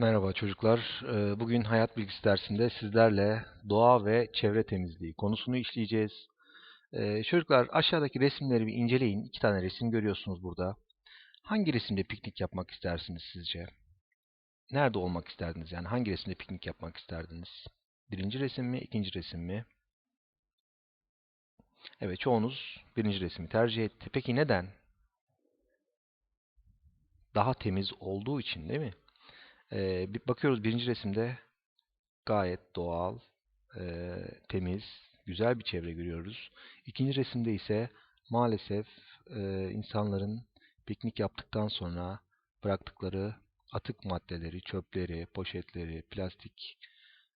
Merhaba çocuklar. Ee, Bugün hayat bilgisi dersinde sizlerle doğa ve çevre temizliği konusunu işleyeceğiz. Ee, Çocuklar aşağıdaki resimleri bir inceleyin. İki tane resim görüyorsunuz burada. Hangi resimde piknik yapmak istersiniz sizce? Nerede olmak isterdiniz? Yani hangi resimde piknik yapmak isterdiniz? Birinci resim mi, ikinci resim mi? Evet, çoğunuz birinci resmi tercih etti. Peki neden? Daha temiz olduğu için değil mi? Ee, bir bakıyoruz birinci resimde gayet doğal, e, temiz, güzel bir çevre görüyoruz. İkinci resimde ise maalesef e, insanların piknik yaptıktan sonra bıraktıkları atık maddeleri, çöpleri, poşetleri, plastik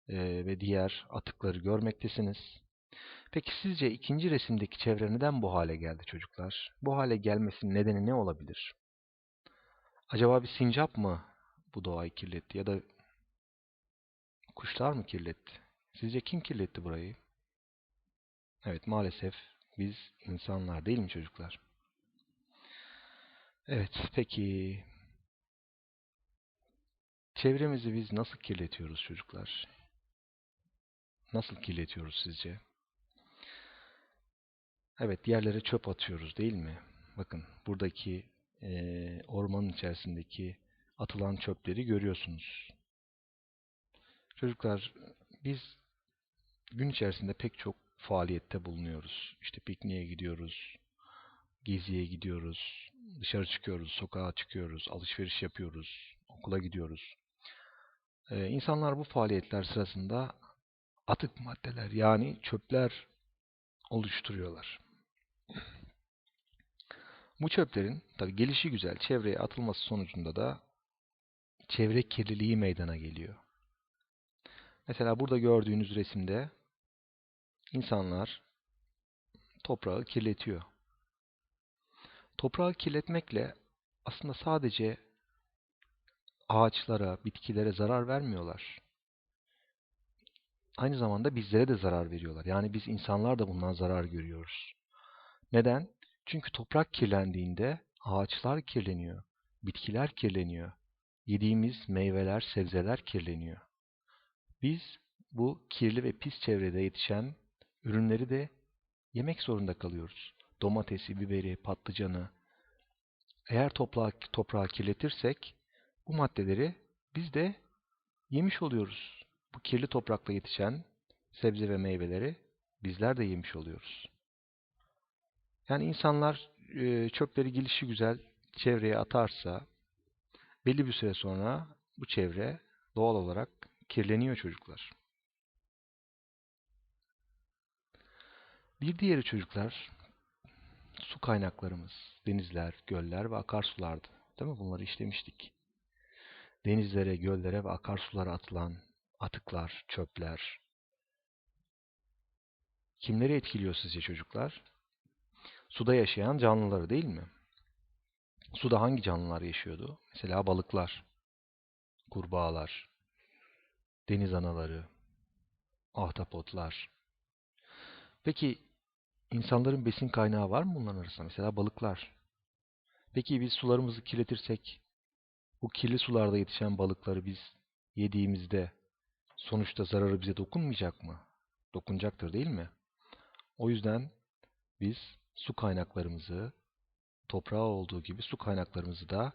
e, ve diğer atıkları görmektesiniz. Peki sizce ikinci resimdeki çevre neden bu hale geldi çocuklar? Bu hale gelmesinin nedeni ne olabilir? Acaba bir sincap mı bu doğayı kirletti ya da kuşlar mı kirletti? Sizce kim kirletti burayı? Evet maalesef biz insanlar değil mi çocuklar? Evet peki çevremizi biz nasıl kirletiyoruz çocuklar? Nasıl kirletiyoruz sizce? Evet yerlere çöp atıyoruz değil mi? Bakın buradaki eee, ormanın içerisindeki atılan çöpleri görüyorsunuz. Çocuklar biz gün içerisinde pek çok faaliyette bulunuyoruz. İşte pikniğe gidiyoruz, geziye gidiyoruz, dışarı çıkıyoruz, sokağa çıkıyoruz, alışveriş yapıyoruz, okula gidiyoruz. Ee, insanlar bu faaliyetler sırasında atık maddeler yani çöpler oluşturuyorlar. Bu çöplerin tabii gelişi güzel çevreye atılması sonucunda da çevre kirliliği meydana geliyor. Mesela burada gördüğünüz resimde insanlar toprağı kirletiyor. Toprağı kirletmekle aslında sadece ağaçlara, bitkilere zarar vermiyorlar. Aynı zamanda bizlere de zarar veriyorlar. Yani biz insanlar da bundan zarar görüyoruz. Neden? Çünkü toprak kirlendiğinde ağaçlar kirleniyor, bitkiler kirleniyor, yediğimiz meyveler, sebzeler kirleniyor. Biz bu kirli ve pis çevrede yetişen ürünleri de yemek zorunda kalıyoruz. Domatesi, biberi, patlıcanı. Eğer toprağı, toprağı kirletirsek bu maddeleri biz de yemiş oluyoruz. Bu kirli toprakla yetişen sebze ve meyveleri bizler de yemiş oluyoruz. Yani insanlar çöpleri gelişi güzel çevreye atarsa belli bir süre sonra bu çevre doğal olarak kirleniyor çocuklar. Bir diğeri çocuklar su kaynaklarımız, denizler, göller ve akarsulardı. Değil mi? Bunları işlemiştik. Denizlere, göllere ve akarsulara atılan atıklar, çöpler kimleri etkiliyor sizce çocuklar? Suda yaşayan canlıları değil mi? Suda hangi canlılar yaşıyordu? Mesela balıklar, kurbağalar, deniz anaları, ahtapotlar. Peki insanların besin kaynağı var mı bunların arasında? Mesela balıklar. Peki biz sularımızı kirletirsek bu kirli sularda yetişen balıkları biz yediğimizde sonuçta zararı bize dokunmayacak mı? Dokunacaktır değil mi? O yüzden biz su kaynaklarımızı toprağa olduğu gibi su kaynaklarımızı da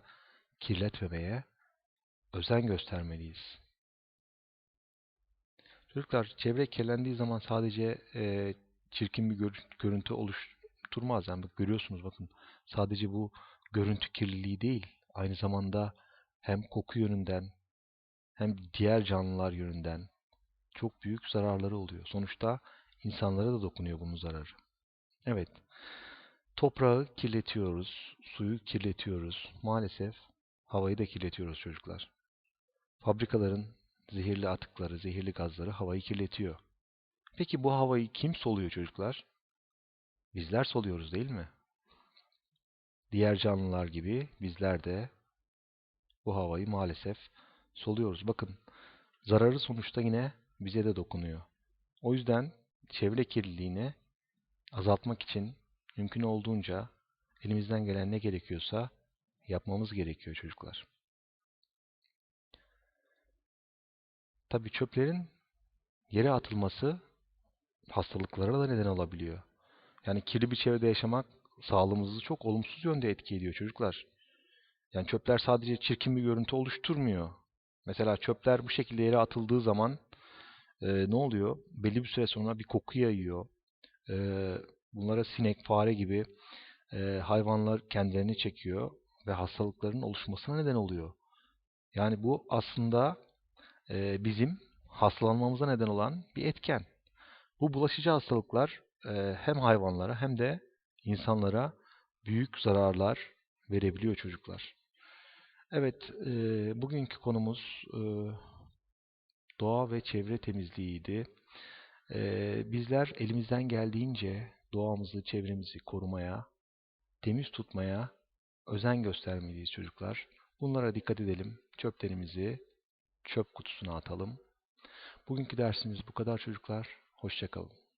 kirletmemeye özen göstermeliyiz. Çocuklar çevre kirlendiği zaman sadece e, çirkin bir gör görüntü oluşturmaz. Yani bak, görüyorsunuz bakın sadece bu görüntü kirliliği değil. Aynı zamanda hem koku yönünden hem diğer canlılar yönünden çok büyük zararları oluyor. Sonuçta insanlara da dokunuyor bunun zararı. Evet. Toprağı kirletiyoruz, suyu kirletiyoruz. Maalesef havayı da kirletiyoruz çocuklar. Fabrikaların zehirli atıkları, zehirli gazları havayı kirletiyor. Peki bu havayı kim soluyor çocuklar? Bizler soluyoruz değil mi? Diğer canlılar gibi bizler de bu havayı maalesef soluyoruz. Bakın zararı sonuçta yine bize de dokunuyor. O yüzden çevre kirliliğini azaltmak için mümkün olduğunca elimizden gelen ne gerekiyorsa yapmamız gerekiyor çocuklar. Tabii çöplerin yere atılması hastalıklara da neden olabiliyor. Yani kirli bir çevrede yaşamak sağlığımızı çok olumsuz yönde etki ediyor çocuklar. Yani çöpler sadece çirkin bir görüntü oluşturmuyor. Mesela çöpler bu şekilde yere atıldığı zaman e, ne oluyor? Belli bir süre sonra bir koku yayıyor. E, bunlara sinek, fare gibi e, hayvanlar kendilerini çekiyor ve hastalıkların oluşmasına neden oluyor. Yani bu aslında e, bizim hastalanmamıza neden olan bir etken. Bu bulaşıcı hastalıklar e, hem hayvanlara hem de insanlara büyük zararlar verebiliyor çocuklar. Evet, e, bugünkü konumuz e, doğa ve çevre temizliğiydi. E, bizler elimizden geldiğince doğamızı, çevremizi korumaya, temiz tutmaya özen göstermeliyiz çocuklar. Bunlara dikkat edelim. Çöplerimizi çöp kutusuna atalım. Bugünkü dersimiz bu kadar çocuklar. Hoşçakalın.